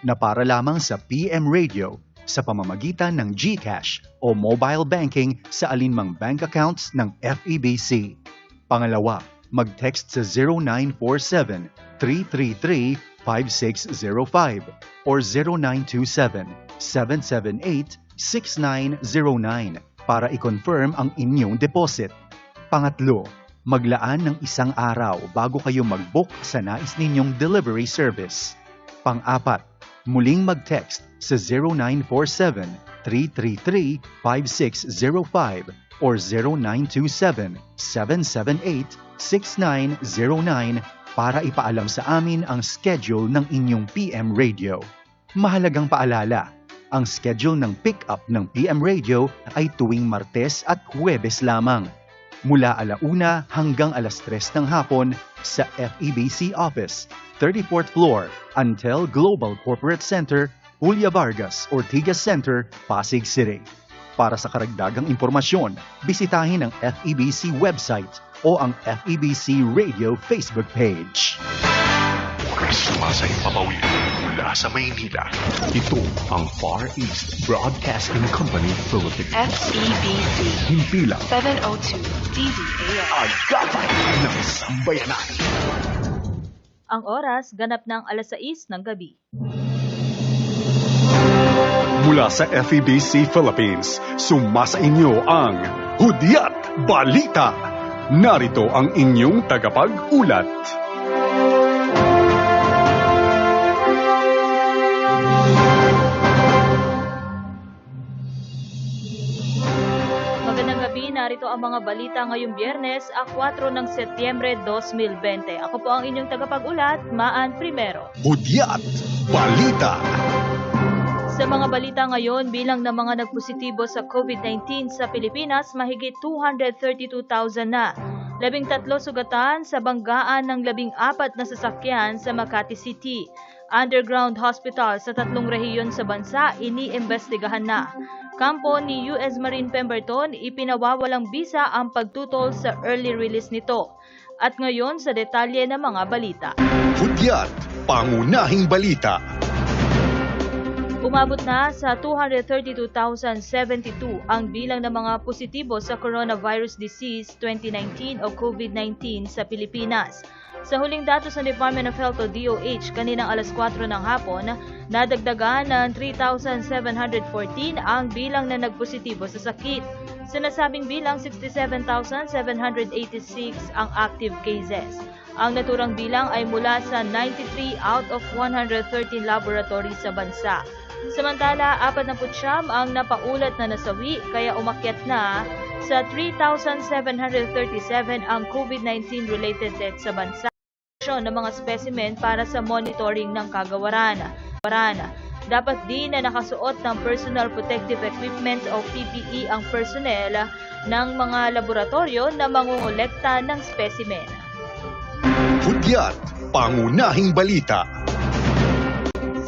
na para lamang sa PM Radio sa pamamagitan ng GCash o mobile banking sa alinmang bank accounts ng FEBC. Pangalawa, mag-text sa 0947-333-5605 or 0927-778-6909 para i-confirm ang inyong deposit. Pangatlo, maglaan ng isang araw bago kayo mag-book sa nais ninyong delivery service. Pang-apat, muling mag-text sa 0947-333-5605 or 0927-778-6909 para ipaalam sa amin ang schedule ng inyong PM Radio. Mahalagang paalala, ang schedule ng pick-up ng PM Radio ay tuwing Martes at Huwebes lamang mula alauna hanggang alas 3 ng hapon sa FEBC office, 34th floor, Antel Global Corporate Center, Julia Vargas, Ortigas Center, Pasig City. Para sa karagdagang impormasyon, bisitahin ang FEBC website o ang FEBC Radio Facebook page. Sumasay papawid mula sa Maynila. Ito ang Far East Broadcasting Company Philippines. FEBC Himpilang 702 DZAM. agapay ng sambayanan. Ang oras ganap ng alas 6 ng gabi. Mula sa FEBC Philippines, sumasa inyo ang Hudyat Balita. Narito ang inyong tagapag-ulat. Narito ang mga balita ngayong biyernes, a 4 ng Setyembre 2020. Ako po ang inyong tagapag-ulat, Maan Primero. Hudyat Balita. Sa mga balita ngayon, bilang ng mga nagpositibo sa COVID-19 sa Pilipinas, mahigit 232,000 na. Labing tatlo sugatan sa banggaan ng labing apat na sasakyan sa Makati City. Underground hospital sa tatlong rehiyon sa bansa, iniimbestigahan na. Kampo ni US Marine Pemberton, ipinawawalang bisa ang pagtutol sa early release nito. At ngayon sa detalye ng mga balita. Hudyat Pangunahing Balita. Umabot na sa 232,072 ang bilang ng mga positibo sa coronavirus disease 2019 o COVID-19 sa Pilipinas. Sa huling datos ng Department of Health o DOH kaninang alas 4 ng hapon, nadagdagan ng 3,714 ang bilang na nagpositibo sa sakit. Sinasabing bilang 67,786 ang active cases. Ang naturang bilang ay mula sa 93 out of 113 laboratories sa bansa. Samantala, 49 ang napaulat na nasawi kaya umakyat na sa 3,737 ang COVID-19 related deaths sa bansa ng mga specimen para sa monitoring ng kagawaran. Dapat din na nakasuot ng personal protective equipment o PPE ang personnel ng mga laboratorio na mangungulekta ng specimen. Hudyat Pangunahing Balita.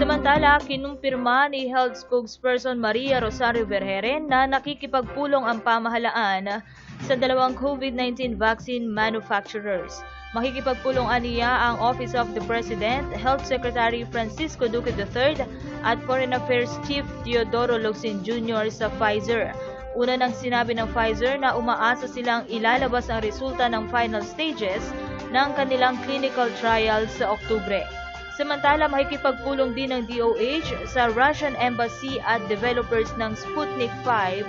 Samantala, kinumpirma ni Health Spokesperson Maria Rosario Vergeren na nakikipagpulong ang pamahalaan sa dalawang COVID-19 vaccine manufacturers. Makikipagpulong aniya ang Office of the President, Health Secretary Francisco Duque III at Foreign Affairs Chief Teodoro Locsin Jr. sa Pfizer. Una nang sinabi ng Pfizer na umaasa silang ilalabas ang resulta ng final stages ng kanilang clinical trial sa Oktubre. Samantala, makikipagpulong din ng DOH sa Russian Embassy at developers ng Sputnik 5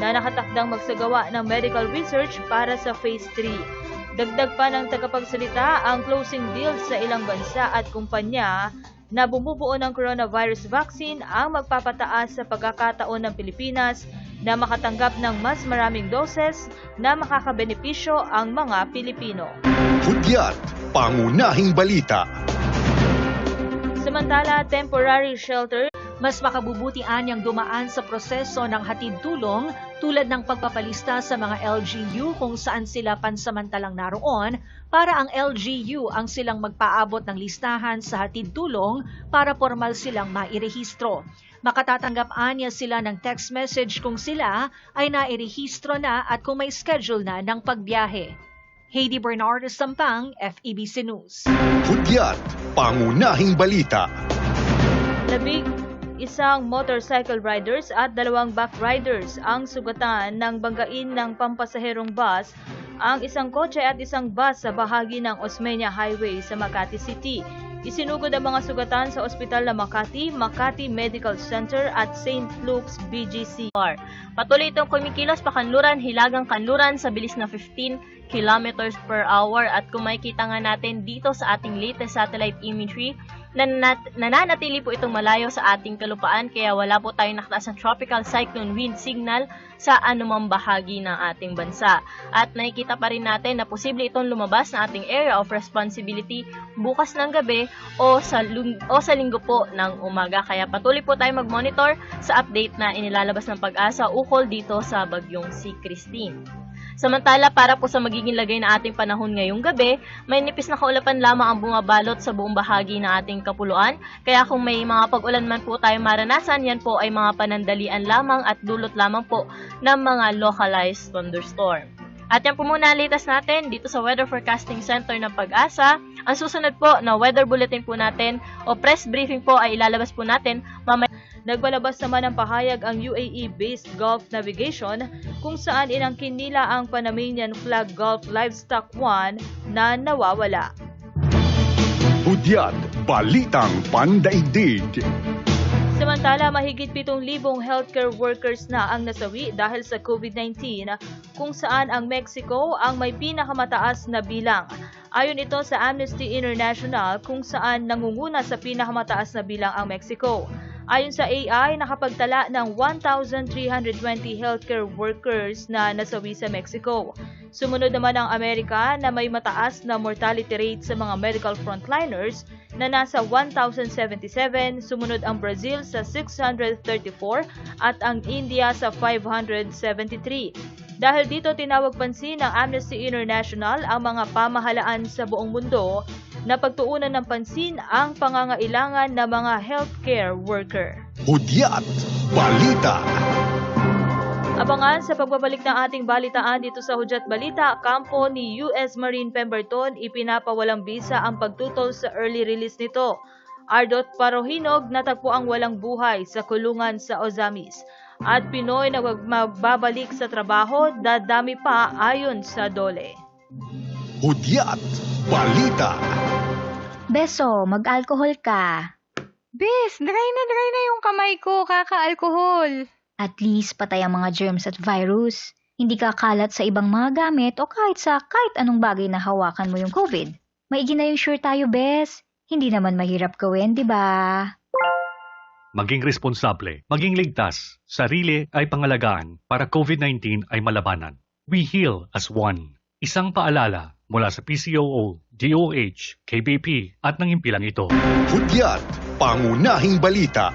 na nakatakdang magsagawa ng medical research para sa Phase 3. Dagdag pa ng tagapagsalita ang closing deals sa ilang bansa at kumpanya na bumubuo ng coronavirus vaccine ang magpapataas sa pagkakataon ng Pilipinas na makatanggap ng mas maraming doses na makakabenepisyo ang mga Pilipino. Hudyat Pangunahing Balita. Samantala, temporary shelter Mas makabubuti anyang dumaan sa proseso ng hatid tulong tulad ng pagpapalista sa mga LGU kung saan sila pansamantalang naroon para ang LGU ang silang magpaabot ng listahan sa hatid tulong para formal silang mairehistro. Makatatanggap anya sila ng text message kung sila ay nairehistro na at kung may schedule na ng pagbiyahe. Heidi Bernardo Sampang, FEBC News. Hudyat Pangunahing Balita. Labig isang motorcycle riders at dalawang back riders ang sugatan ng banggain ng pampasaherong bus ang isang kotse at isang bus sa bahagi ng Osmeña Highway sa Makati City. Isinugod ang mga sugatan sa ospital ng Makati, Makati Medical Center at St. Luke's BGC. Patuloy itong kumikilos pakanluran, hilagang kanluran sa bilis na 15 kilometers per hour at kung makikita nga natin dito sa ating latest satellite imagery, nanat- nananatili po itong malayo sa ating kalupaan kaya wala po tayong nakataas ng tropical cyclone wind signal sa anumang bahagi ng ating bansa. At nakikita pa rin natin na posible itong lumabas na ating area of responsibility bukas ng gabi o sa, lung- o sa linggo po ng umaga. Kaya patuloy po tayo mag-monitor sa update na inilalabas ng pag-asa ukol dito sa bagyong si Christine. Samantala, para po sa magiging lagay na ating panahon ngayong gabi, may nipis na kaulapan lamang ang bumabalot sa buong bahagi ng ating kapuluan. Kaya kung may mga pag-ulan man po tayo maranasan, yan po ay mga panandalian lamang at dulot lamang po ng mga localized thunderstorm. At yan po muna ang latest natin dito sa Weather Forecasting Center ng Pag-asa. Ang susunod po na weather bulletin po natin o press briefing po ay ilalabas po natin mamaya Nagbalabas naman ng pahayag ang UAE-based Gulf Navigation kung saan inangkin nila ang Panamanian Flag Gulf Livestock 1 na nawawala. Hudyat Balitang Pandaigdig. Samantala, mahigit 7,000 healthcare workers na ang nasawi dahil sa COVID-19 kung saan ang Mexico ang may pinakamataas na bilang. Ayon ito sa Amnesty International kung saan nangunguna sa pinakamataas na bilang ang Mexico. Ayon sa AI, nakapagtala ng 1,320 healthcare workers na nasawi sa Mexico. Sumunod naman ang Amerika na may mataas na mortality rate sa mga medical frontliners na nasa 1,077, sumunod ang Brazil sa 634 at ang India sa 573. Dahil dito tinawag pansin ng Amnesty International ang mga pamahalaan sa buong mundo na pagtuunan ng pansin ang pangangailangan ng mga healthcare worker. Hudyat Balita. Abangan sa pagbabalik ng ating balitaan dito sa Hudyat Balita, kampo ni US Marine Pemberton ipinapawalang bisa ang pagtutol sa early release nito. Ardot Parohinog natagpo ang walang buhay sa kulungan sa Ozamis. At Pinoy na magbabalik sa trabaho, dadami pa ayon sa Dole. Hudyat Balita. Beso, mag-alcohol ka. Bes, dry na dry na yung kamay ko, kaka-alcohol. At least patay ang mga germs at virus. Hindi ka kalat sa ibang mga gamit o kahit sa kahit anong bagay na hawakan mo yung COVID. Maigi na yung sure tayo, Bes. Hindi naman mahirap gawin, di ba? Maging responsable, maging ligtas, sarili ay pangalagaan para COVID-19 ay malabanan. We heal as one. Isang paalala mula sa PCOO, DOH, KBP at ng ito. Hudyat Pangunahing Balita.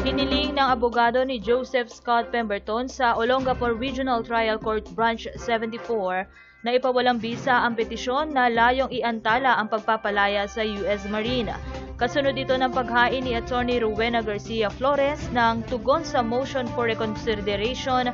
Hiniling ng abogado ni Joseph Scott Pemberton sa Olongapo Regional Trial Court Branch 74 na ipawalang bisa ang petisyon na layong iantala ang pagpapalaya sa US Marine. Kasunod ito ng paghain ni Attorney Rowena Garcia Flores ng tugon sa motion for reconsideration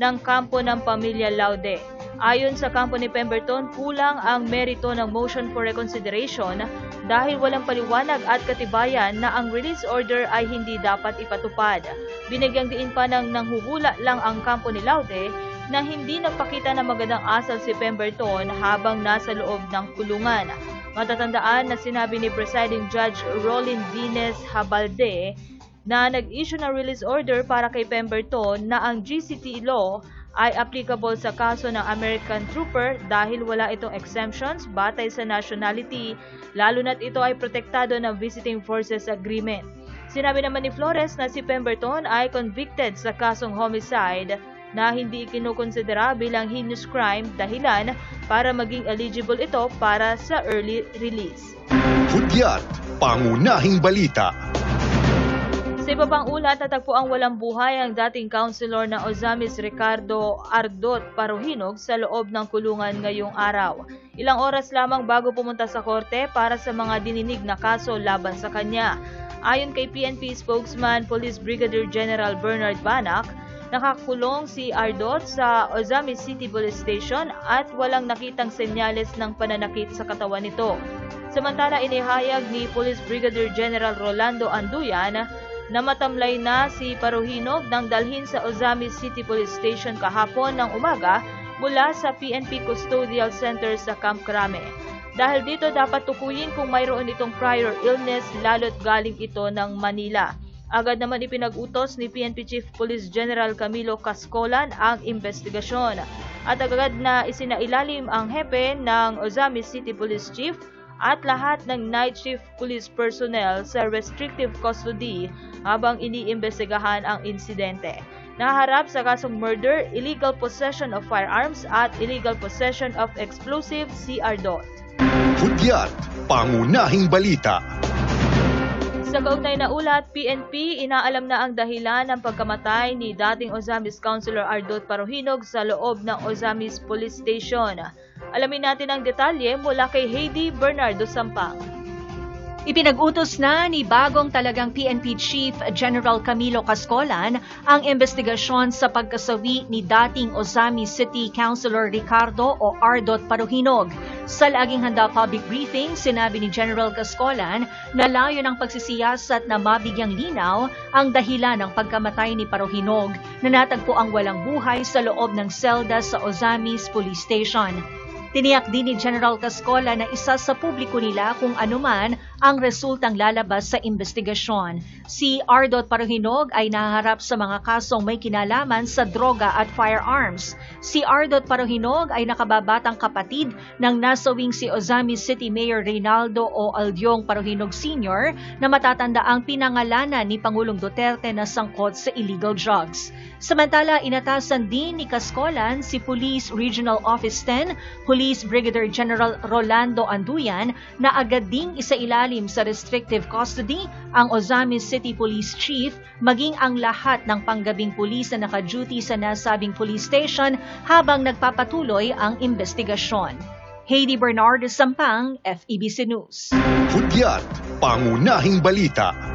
ng kampo ng pamilya Laude. Ayon sa kampo ni Pemberton, kulang ang merito ng motion for reconsideration dahil walang paliwanag at katibayan na ang release order ay hindi dapat ipatupad. Binigyang diin pa ng nanghuhula lang ang kampo ni Laude na hindi nagpakita ng magandang asal si Pemberton habang nasa loob ng kulungan. Matatandaan na sinabi ni Presiding Judge Rolin Dines Habalde na nag-issue ng release order para kay Pemberton na ang GCT law ay applicable sa kaso ng American Trooper dahil wala itong exemptions batay sa nationality, lalo na't ito ay protektado ng Visiting Forces Agreement. Sinabi naman ni Flores na si Pemberton ay convicted sa kasong homicide na hindi kinukonsidera bilang heinous crime dahilan para maging eligible ito para sa early release. Hudyat Pangunahing Balita. Sa iba pang ulat, natagpo ang walang buhay ang dating councilor na Ozamis Ricardo Ardot Paruhinog sa loob ng kulungan ngayong araw. Ilang oras lamang bago pumunta sa korte para sa mga dininig na kaso laban sa kanya. Ayon kay PNP spokesman Police Brigadier General Bernard Banak, nakakulong si Ardot sa Ozamis City Police Station at walang nakitang senyales ng pananakit sa katawan nito. Samantala inihayag ni Police Brigadier General Rolando Anduyan na matamlay na si Paruhinog nang dalhin sa Ozamis City Police Station kahapon ng umaga mula sa PNP Custodial Center sa Camp Crame. Dahil dito dapat tukuyin kung mayroon itong prior illness lalo't galing ito ng Manila. Agad naman ipinag-utos ni PNP Chief Police General Camilo Cascolan ang investigasyon at agad na isinailalim ang hepe ng Ozamis City Police Chief at lahat ng night shift police personnel sa restrictive custody habang iniimbestigahan ang insidente. Naharap sa kasong murder, illegal possession of firearms at illegal possession of explosive CR dot. Hudyat, pangunahing balita. Sa kaugnay na ulat, PNP inaalam na ang dahilan ng pagkamatay ni dating Ozamis Councilor Ardot Parohinog sa loob ng Ozamis Police Station. Alamin natin ang detalye mula kay Heidi Bernardo Sampang. Ipinag-utos na ni bagong talagang PNP Chief General Camilo Cascolan ang investigasyon sa pagkasawi ni dating Ozami City Councilor Ricardo o Ardot Paruhinog. Sa laging handa public briefing, sinabi ni General Cascolan na layo ng pagsisiyasat na mabigyang linaw ang dahilan ng pagkamatay ni Paruhinog na natagpo ang walang buhay sa loob ng selda sa Ozamis Police Station. Tiniyak din ni General Cascola na isa sa publiko nila kung anuman ang resultang lalabas sa investigasyon. Si Ardot Paruhinog ay naharap sa mga kasong may kinalaman sa droga at firearms. Si Ardot Paruhinog ay nakababatang kapatid ng nasawing si Ozamis City Mayor Reynaldo O. Aldiong Paruhinog Sr. na matatanda ang pinangalanan ni Pangulong Duterte na sangkot sa illegal drugs. Samantala, inatasan din ni Cascolan si Police Regional Office 10, Police Brigadier General Rolando Anduyan na agad ding isailalim sa restrictive custody ang Ozamis City Police Chief maging ang lahat ng panggabing pulis na naka-duty sa nasabing police station habang nagpapatuloy ang investigasyon. Heidi Bernardo Sampang, FEBC News. Hudyat, pangunahing balita.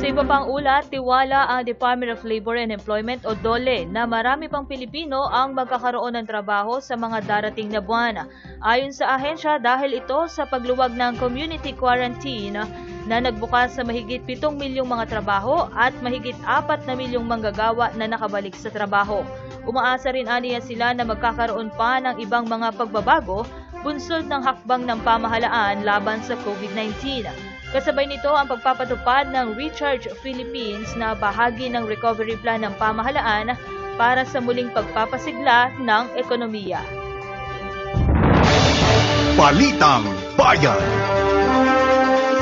Sa iba pang ulat, tiwala ang Department of Labor and Employment o DOLE na marami pang Pilipino ang magkakaroon ng trabaho sa mga darating na buwan. Ayon sa ahensya, dahil ito sa pagluwag ng community quarantine na nagbukas sa mahigit 7 milyong mga trabaho at mahigit 4 na milyong manggagawa na nakabalik sa trabaho. Umaasa rin aniya sila na magkakaroon pa ng ibang mga pagbabago bunsod ng hakbang ng pamahalaan laban sa COVID-19. Kasabay nito ang pagpapatupad ng Recharge Philippines na bahagi ng recovery plan ng pamahalaan para sa muling pagpapasigla ng ekonomiya. Balitang Bayan.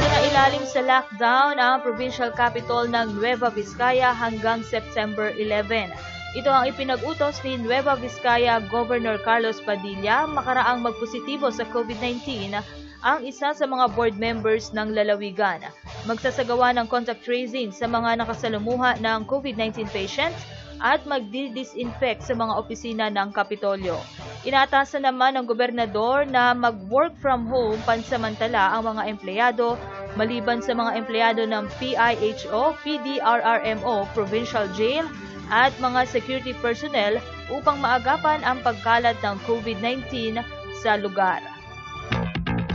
Isinailalim sa lockdown ang provincial capital ng Nueva Vizcaya hanggang September 11. Ito ang ipinag-utos ni Nueva Vizcaya Governor Carlos Padilla makaraang magpositibo sa COVID-19 ang isa sa mga board members ng lalawigan. Magsasagawa ng contact tracing sa mga nakasalumuha ng COVID-19 patients at magdi-disinfect sa mga opisina ng Kapitolyo. Inatasan naman ng gobernador na mag-work from home pansamantala ang mga empleyado maliban sa mga empleyado ng PIHO, PDRRMO, Provincial Jail at mga security personnel upang maagapan ang pagkalat ng COVID-19 sa lugar.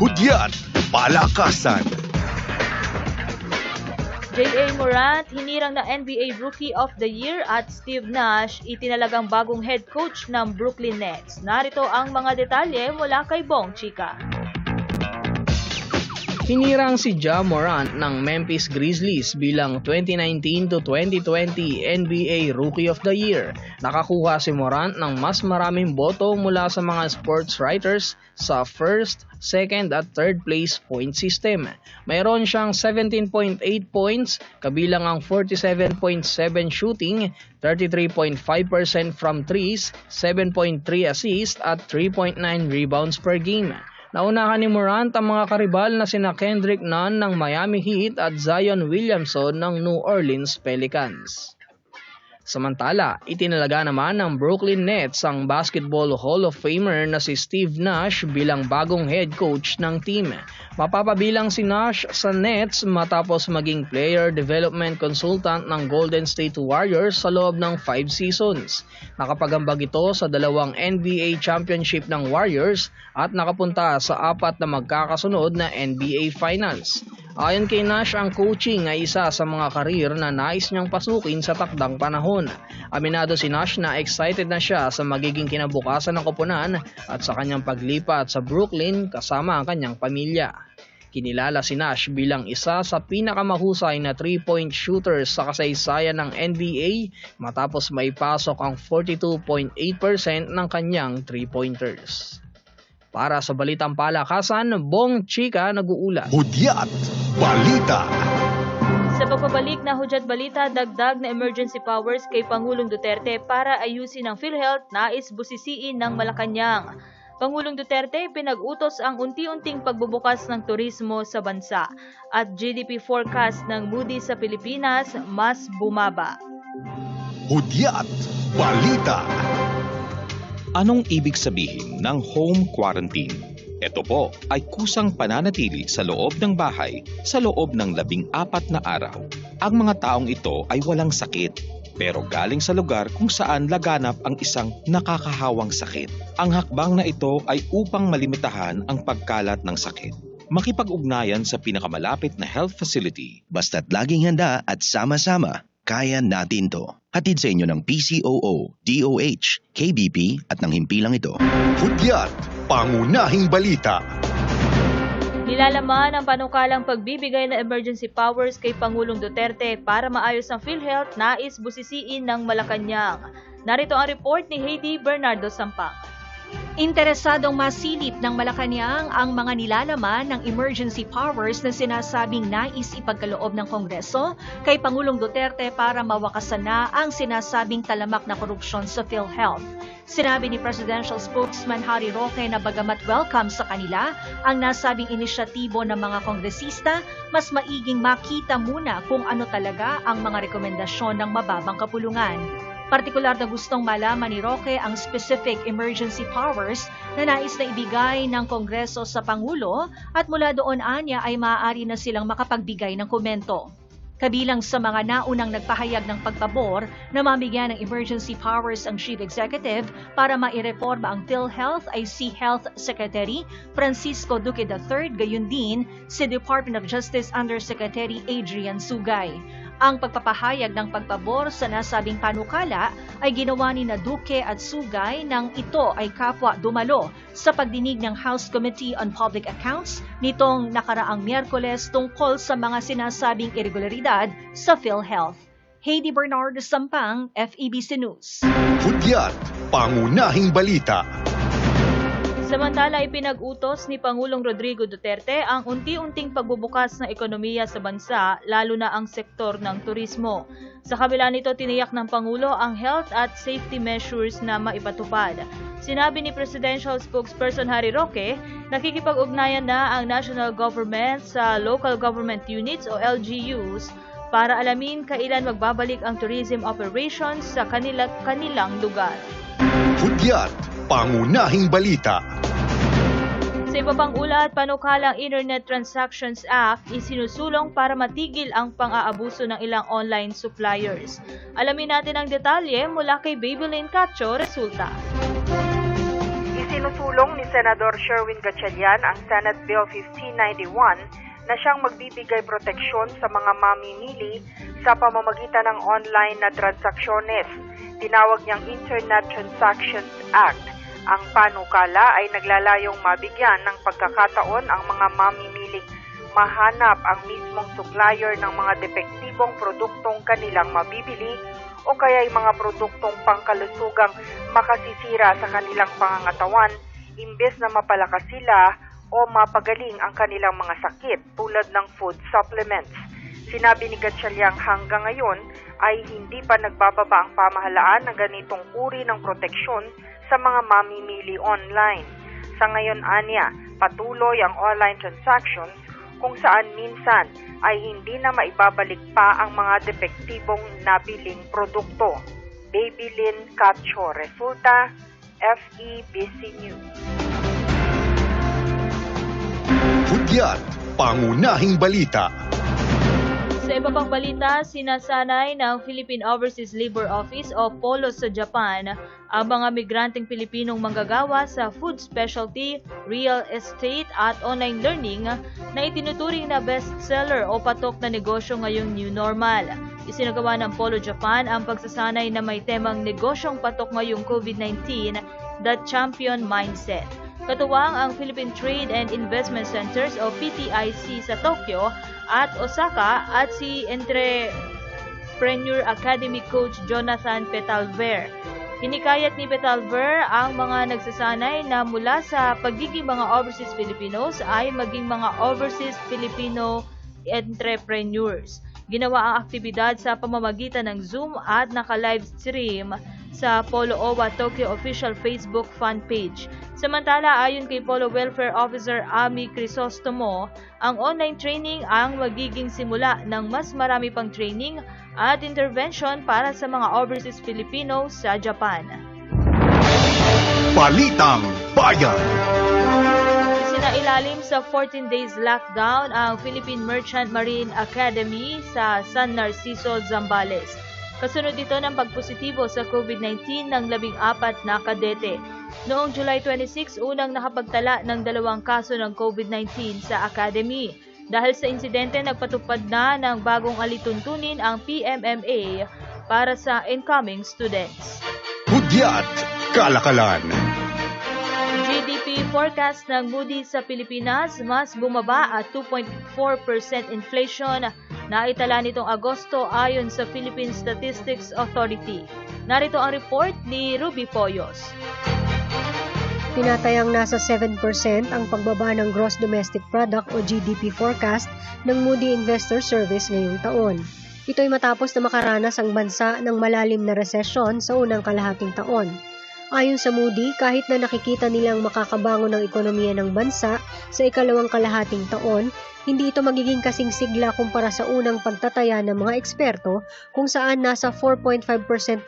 Hudyat, palakasan. J.A. Morant, hinirang na NBA Rookie of the Year at Steve Nash, itinalagang bagong head coach ng Brooklyn Nets. Narito ang mga detalye mula kay Bong Chika. Hinirang si Ja Morant ng Memphis Grizzlies bilang 2019 to 2020 NBA Rookie of the Year. Nakakuha si Morant ng mas maraming boto mula sa mga sports writers sa first, second at third place point system. Mayroon siyang 17.8 points, kabilang ang 47.7 shooting, 33.5% from threes, 7.3 assists at 3.9 rebounds per game. Naunahan ni Morant ang mga karibal na sina Kendrick Nunn ng Miami Heat at Zion Williamson ng New Orleans Pelicans. Samantala, itinalaga naman ng Brooklyn Nets ang Basketball Hall of Famer na si Steve Nash bilang bagong head coach ng team. Mapapabilang si Nash sa Nets matapos maging player development consultant ng Golden State Warriors sa loob ng 5 seasons. Nakapagambag ito sa dalawang NBA championship ng Warriors at nakapunta sa apat na magkakasunod na NBA Finals. Ayon kay Nash, ang coaching ay isa sa mga karir na nais niyang pasukin sa takdang panahon. Aminado si Nash na excited na siya sa magiging kinabukasan ng koponan at sa kanyang paglipat sa Brooklyn kasama ang kanyang pamilya. Kinilala si Nash bilang isa sa pinakamahusay na 3-point shooters sa kasaysayan ng NBA matapos maipasok ang 42.8% ng kanyang 3-pointers. Para sa Balitang Palakasan, Bong Chika nag-uulat. Hudyat Balita Sa pagbabalik na hudyat balita, dagdag na emergency powers kay Pangulong Duterte para ayusin ang PhilHealth nais busisiin ng Malacanang. Pangulong Duterte pinag-utos ang unti-unting pagbubukas ng turismo sa bansa at GDP forecast ng Moody's sa Pilipinas mas bumaba. Hudyat Balita Anong ibig sabihin ng home quarantine? Ito po ay kusang pananatili sa loob ng bahay sa loob ng labing apat na araw. Ang mga taong ito ay walang sakit pero galing sa lugar kung saan laganap ang isang nakakahawang sakit. Ang hakbang na ito ay upang malimitahan ang pagkalat ng sakit. Makipag-ugnayan sa pinakamalapit na health facility. Basta't laging handa at sama-sama, kaya natin to. Hatid sa inyo ng PCOO, DOH, KBP at ng himpilang ito. Hudyat Pangunahing Balita Nilalaman ang panukalang pagbibigay ng emergency powers kay Pangulong Duterte para maayos ang PhilHealth nais busisiin ng Malacanang. Narito ang report ni Heidi Bernardo Sampang. Interesadong masilip ng Malacanang ang mga nilalaman ng emergency powers na sinasabing nais ipagkaloob ng Kongreso kay Pangulong Duterte para mawakasan na ang sinasabing talamak na korupsyon sa PhilHealth. Sinabi ni Presidential Spokesman Harry Roque na bagamat welcome sa kanila ang nasabing inisyatibo ng mga kongresista, mas maiging makita muna kung ano talaga ang mga rekomendasyon ng mababang kapulungan. Partikular na gustong malaman ni Roque ang specific emergency powers na nais na ibigay ng Kongreso sa Pangulo at mula doon anya ay maaari na silang makapagbigay ng komento. Kabilang sa mga naunang nagpahayag ng pagpabor na mabigyan ng emergency powers ang Chief Executive para maireforma ang PhilHealth ay si Health Secretary Francisco Duque III, gayon din si Department of Justice Undersecretary Adrian Sugay. Ang pagpapahayag ng pagpabor sa nasabing panukala ay ginawa ni na Duque at Sugay nang ito ay kapwa dumalo sa pagdinig ng House Committee on Public Accounts nitong nakaraang Miyerkules tungkol sa mga sinasabing irregularidad sa PhilHealth. Heidi Bernard Sampang, FEBC News. Hudyat Pangunahing Balita Samantala, ipinag-utos ni Pangulong Rodrigo Duterte ang unti-unting pagbubukas ng ekonomiya sa bansa, lalo na ang sektor ng turismo. Sa kabila nito, tiniyak ng Pangulo ang health at safety measures na maipatupad. Sinabi ni Presidential Spokesperson Harry Roque, nakikipag-ugnayan na ang national government sa local government units o LGUs para alamin kailan magbabalik ang tourism operations sa kanila kanilang lugar. Hudyat Pangunahing Balita Sa iba pang ulat, panukalang Internet Transactions Act isinusulong para matigil ang pang-aabuso ng ilang online suppliers. Alamin natin ang detalye mula kay Babylin Cacho, resulta. Isinusulong ni Senador Sherwin Gatchalian ang Senate Bill 1591 na siyang magbibigay proteksyon sa mga mamimili sa pamamagitan ng online na transaksyones. Tinawag niyang Internet Transactions Act. Ang panukala ay naglalayong mabigyan ng pagkakataon ang mga mamimiling mahanap ang mismong supplier ng mga depektibong produktong kanilang mabibili o kaya ay mga produktong pangkalusugang makasisira sa kanilang pangangatawan imbes na mapalakas sila o mapagaling ang kanilang mga sakit tulad ng food supplements. Sinabi ni Gatchaliang hanggang ngayon ay hindi pa nagbababa ang pamahalaan ng ganitong uri ng proteksyon sa mga mamimili online. Sa ngayon anya, patuloy ang online transactions kung saan minsan ay hindi na maibabalik pa ang mga depektibong nabiling produkto. Babylin Cacho Resulta, FEBC News. Hudyat, pangunahing balita. Sa iba pang balita, sinasanay ng Philippine Overseas Labor Office o POLO sa Japan ang mga migranteng Pilipinong manggagawa sa food specialty, real estate at online learning na itinuturing na bestseller o patok na negosyo ngayong new normal. Isinagawa ng Polo Japan ang pagsasanay na may temang negosyong patok ngayong COVID-19, The Champion Mindset. Katuwang ang Philippine Trade and Investment Centers o PTIC sa Tokyo at Osaka at si Entrepreneur Academy Coach Jonathan Petalver. Hinikayat ni Petalver ang mga nagsasanay na mula sa pagiging mga overseas Filipinos ay maging mga overseas Filipino entrepreneurs. Ginawa ang aktibidad sa pamamagitan ng Zoom at naka-live stream sa Polo Owa Tokyo official Facebook fan page. Samantala, ayon kay Polo Welfare Officer Ami Crisostomo, ang online training ang magiging simula ng mas marami pang training at intervention para sa mga overseas Filipino sa Japan. Balitang Bayan. Sinailalim sa 14 days lockdown ang Philippine Merchant Marine Academy sa San Narciso, Zambales. Kasunod ito ng pagpositibo sa COVID-19 ng labing apat na kadete. Noong July 26, unang nakapagtala ng dalawang kaso ng COVID-19 sa Academy. Dahil sa insidente, nagpatupad na ng bagong alituntunin ang PMMA para sa incoming students. Hudyat, kalakalan. GDP forecast ng Moody's sa Pilipinas mas bumaba at 2.4% inflation na itala nitong Agosto ayon sa Philippine Statistics Authority. Narito ang report ni Ruby Poyos. Tinatayang nasa 7% ang pagbaba ng Gross Domestic Product o GDP forecast ng Moody Investor Service ngayong taon. Ito ay matapos na makaranas ang bansa ng malalim na resesyon sa unang kalahating taon. Ayon sa Moody, kahit na nakikita nilang makakabangon ng ekonomiya ng bansa sa ikalawang kalahating taon, hindi ito magiging kasing sigla kumpara sa unang pagtataya ng mga eksperto kung saan nasa 4.5%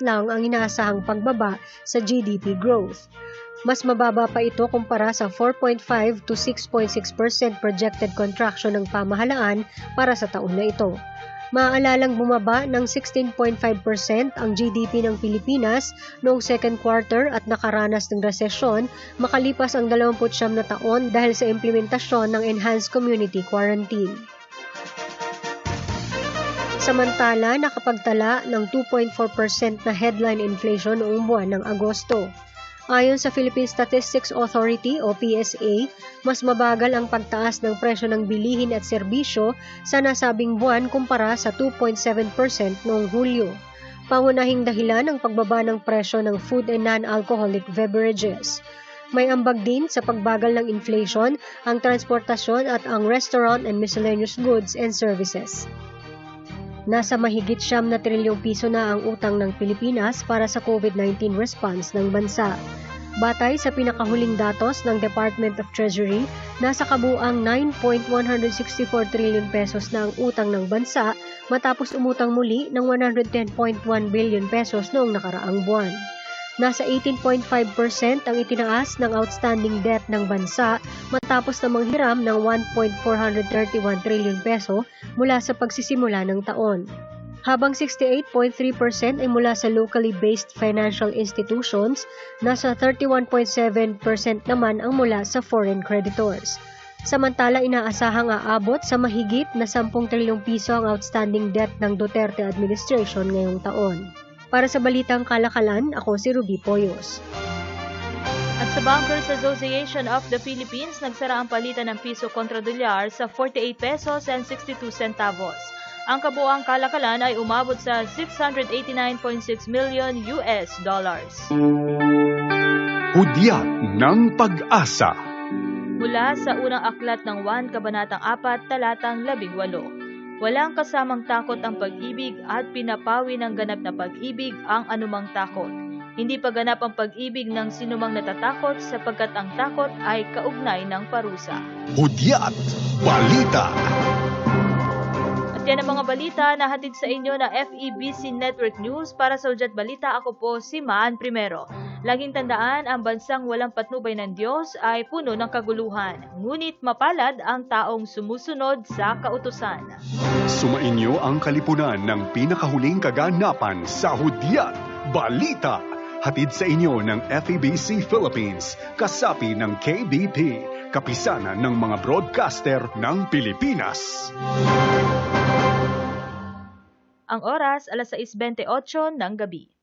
lang ang inaasahang pagbaba sa GDP growth. Mas mababa pa ito kumpara sa 4.5 to 6.6% projected contraction ng pamahalaan para sa taon na ito. Maaalalang bumaba ng 16.5% ang GDP ng Pilipinas noong second quarter at nakaranas ng resesyon makalipas ang 29 na taon dahil sa implementasyon ng Enhanced Community Quarantine. Samantala, nakapagtala ng 2.4% na headline inflation noong buwan ng Agosto. Ayon sa Philippine Statistics Authority o PSA, mas mabagal ang pagtaas ng presyo ng bilihin at serbisyo sa nasabing buwan kumpara sa 2.7% noong Hulyo. Pangunahing dahilan ang pagbaba ng presyo ng food and non-alcoholic beverages. May ambag din sa pagbagal ng inflation ang transportasyon at ang restaurant and miscellaneous goods and services. Nasa mahigit siyam na trilyong piso na ang utang ng Pilipinas para sa COVID-19 response ng bansa. Batay sa pinakahuling datos ng Department of Treasury, nasa kabuang 9.164 trillion pesos na ang utang ng bansa matapos umutang muli ng 110.1 billion pesos noong nakaraang buwan. Nasa 18.5% ang itinaas ng outstanding debt ng bansa matapos na manghiram ng 1.431 trillion peso mula sa pagsisimula ng taon. Habang 68.3% ay mula sa locally based financial institutions, nasa 31.7% naman ang mula sa foreign creditors. Samantala inaasahang aabot sa mahigit na 10 trilyong piso ang outstanding debt ng Duterte administration ngayong taon. Para sa Balitang Kalakalan, ako si Ruby Poyos. At sa Bankers Association of the Philippines, nagsara ang palitan ng piso kontra dolyar sa 48 pesos and 62 centavos. Ang kabuang kalakalan ay umabot sa 689.6 million US dollars. Hudyat ng pag-asa. Mula sa unang aklat ng 1 Kabanatang 4, Talatang 18. Walang kasamang takot ang pag-ibig at pinapawi ng ganap na pag-ibig ang anumang takot. Hindi paganap ang pag-ibig ng sinumang natatakot sapagkat ang takot ay kaugnay ng parusa. Hudyat Balita yan ang mga balita na hatid sa inyo na FEBC Network News para sa Udyat Balita. Ako po si Maan Primero. Laging tandaan, ang bansang walang patnubay ng Diyos ay puno ng kaguluhan. Ngunit mapalad ang taong sumusunod sa kautusan. Sumainyo ang kalipunan ng pinakahuling kaganapan sa Hudyat Balita. Hatid sa inyo ng FEBC Philippines, kasapi ng KBP, kapisanan ng mga broadcaster ng Pilipinas. Ang oras, alas 6.28 ng gabi.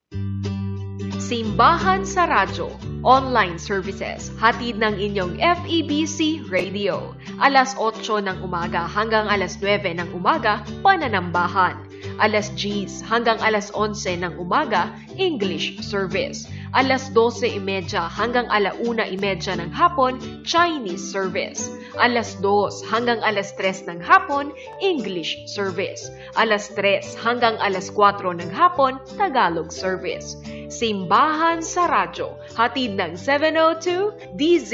Simbahan sa Radyo, online services, hatid ng inyong FEBC Radio. Alas 8 ng umaga hanggang alas 9 ng umaga, pananambahan. Alas 10 hanggang alas 11 ng umaga, English service. Alas 12.30 hanggang alauna.30 ng hapon, Chinese service. Alas 2 hanggang alas 3 ng hapon, English service. Alas 3 hanggang alas 4 ng hapon, Tagalog service. Simbahan sa Radyo, hatid ng 702 DZ